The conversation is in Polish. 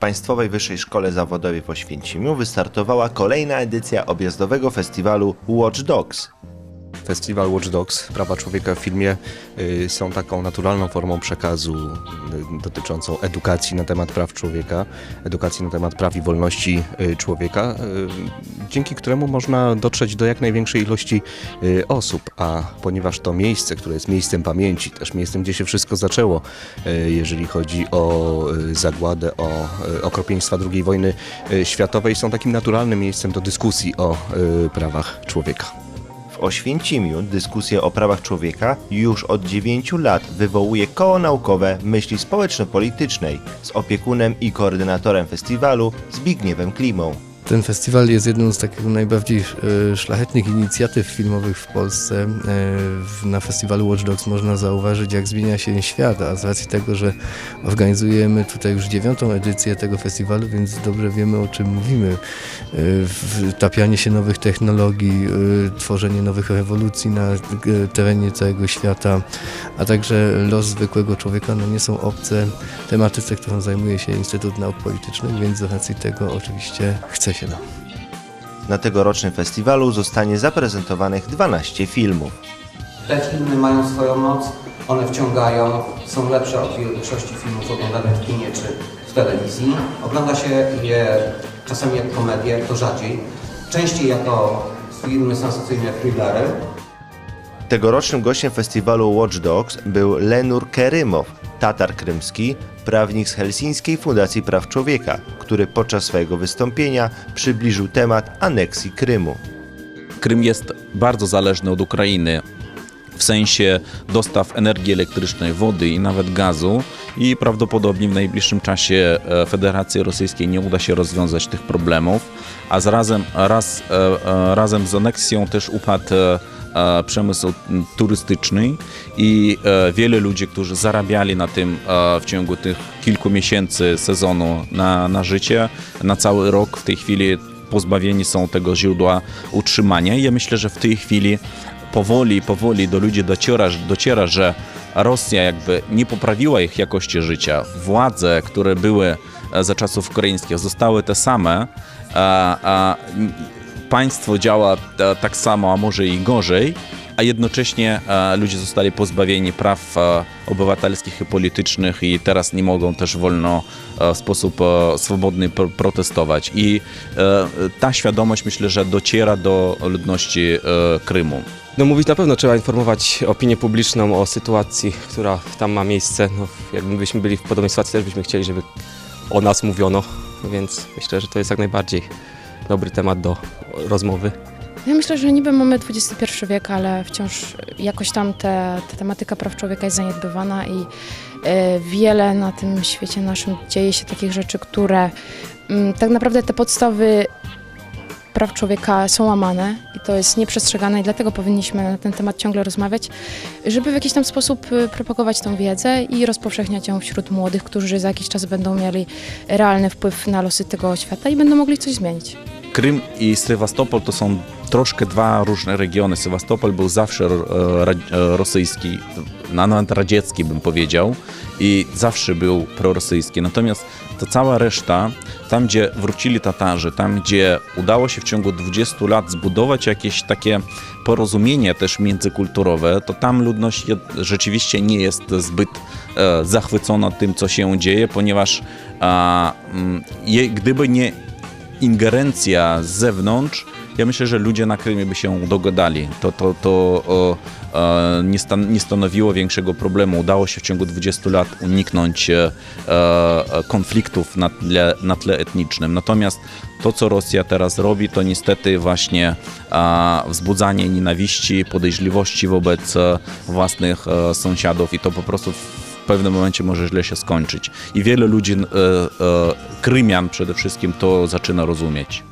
Państwowej Wyższej Szkole Zawodowej w Oświęcimiu wystartowała kolejna edycja objazdowego festiwalu Watch Dogs. Festiwal Watch Dogs, prawa człowieka w filmie y, są taką naturalną formą przekazu y, dotyczącą edukacji na temat praw człowieka, edukacji na temat praw i wolności y, człowieka, dzięki któremu można dotrzeć do jak największej ilości osób, a ponieważ to miejsce, które jest miejscem pamięci, też miejscem, gdzie się wszystko zaczęło, jeżeli chodzi o zagładę, o okropieństwa II wojny światowej, są takim naturalnym miejscem do dyskusji o prawach człowieka. W Oświęcimiu dyskusję o prawach człowieka już od 9 lat wywołuje koło naukowe myśli społeczno-politycznej z opiekunem i koordynatorem festiwalu Zbigniewem Klimą. Ten festiwal jest jedną z takich najbardziej e, szlachetnych inicjatyw filmowych w Polsce. E, Na festiwalu Watch Dogs można zauważyć, jak zmienia się świat, a z racji tego, że organizujemy tutaj już dziewiątą edycję tego festiwalu, więc dobrze wiemy, o czym mówimy. E, Wtapianie się nowych technologii, tworzenie nowych rewolucji na terenie całego świata, a także los zwykłego człowieka no nie są obce tematyce, którą zajmuje się Instytut Nauk Politycznych, więc z racji tego oczywiście chce się nam. Na tegorocznym festiwalu zostanie zaprezentowanych 12 filmów. Te filmy mają swoją moc, one wciągają, są lepsze od większości filmów oglądanych w kinie czy w telewizji. Ogląda się je czasami jak komedię, to rzadziej, częściej jako filmy sensacyjne thrillery. Tegorocznym gościem festiwalu Watch Dogs był Lenur Kerymow, Tatar krymski, prawnik z Helsińskiej Fundacji Praw Człowieka, który podczas swojego wystąpienia przybliżył temat aneksji Krymu. Krym jest bardzo zależny od Ukrainy w sensie dostaw energii elektrycznej, wody i nawet gazu i prawdopodobnie w najbliższym czasie e, Federacji Rosyjskiej nie uda się rozwiązać tych problemów, a zarazem, raz, e, e, razem z aneksją też upadł przemysł m, turystyczny i e, wiele ludzi, którzy zarabiali na tym e, w ciągu tych kilku miesięcy sezonu na, na życie, na cały rok w tej chwili pozbawieni są tego źródła utrzymania. I ja myślę, że w tej chwili powoli, powoli do ludzi dociera, dociera, że Rosja jakby nie poprawiła ich jakości życia. Władze, które były e, za czasów ukraińskich, zostały te same, a, a państwo działa e, tak samo, a może i gorzej, a jednocześnie e, ludzie zostali pozbawieni praw e, obywatelskich i politycznych i teraz nie mogą też wolno w sposób swobodny pro- protestować. I ta świadomość myślę, że dociera do ludności Krymu. No mówić na pewno trzeba informować opinię publiczną o sytuacji, która tam ma miejsce. No, jakbyśmy byli w podobnej sytuacji, też byśmy chcieli, żeby o nas mówiono, więc myślę, że to jest jak najbardziej dobry temat do rozmowy. Ja myślę, że niby mamy XXI wiek, ale wciąż jakoś tam te, ta tematyka praw człowieka jest zaniedbywana i e, wiele na tym świecie naszym dzieje się takich rzeczy, które mm, tak naprawdę te podstawy praw człowieka są łamane i to jest nieprzestrzegane i dlatego powinniśmy na ten temat ciągle rozmawiać, żeby w jakiś tam sposób y, propagować tą wiedzę i rozpowszechniać ją wśród młodych, którzy za jakiś czas będą mieli realny wpływ na losy tego świata i będą mogli coś zmienić. Krym i Sewastopol to są troszkę dwa różne regiony. Sewastopol był zawsze e, e, rosyjski, nawet radziecki bym powiedział i zawsze był prorosyjski. Natomiast ta cała reszta, tam gdzie wrócili Tatarzy, tam gdzie udało się w ciągu 20 lat zbudować jakieś takie porozumienie też międzykulturowe, to tam ludność rzeczywiście nie jest zbyt e, zachwycona tym, co się dzieje, ponieważ gdyby nie ingerencja z zewnątrz, ja myślę, że ludzie na Krymie by się dogadali. To, to, to o, e, nie, stan, nie stanowiło większego problemu. Udało się w ciągu 20 lat uniknąć e, e, konfliktów na tle, na tle etnicznym. Natomiast to, co Rosja teraz robi, to niestety właśnie e, wzbudzanie nienawiści, podejrzliwości wobec e, własnych e, sąsiadów i to po prostu pewnym momencie może źle się skończyć. I wiele ludzi, e, e, Krymian przede wszystkim, to zaczyna rozumieć.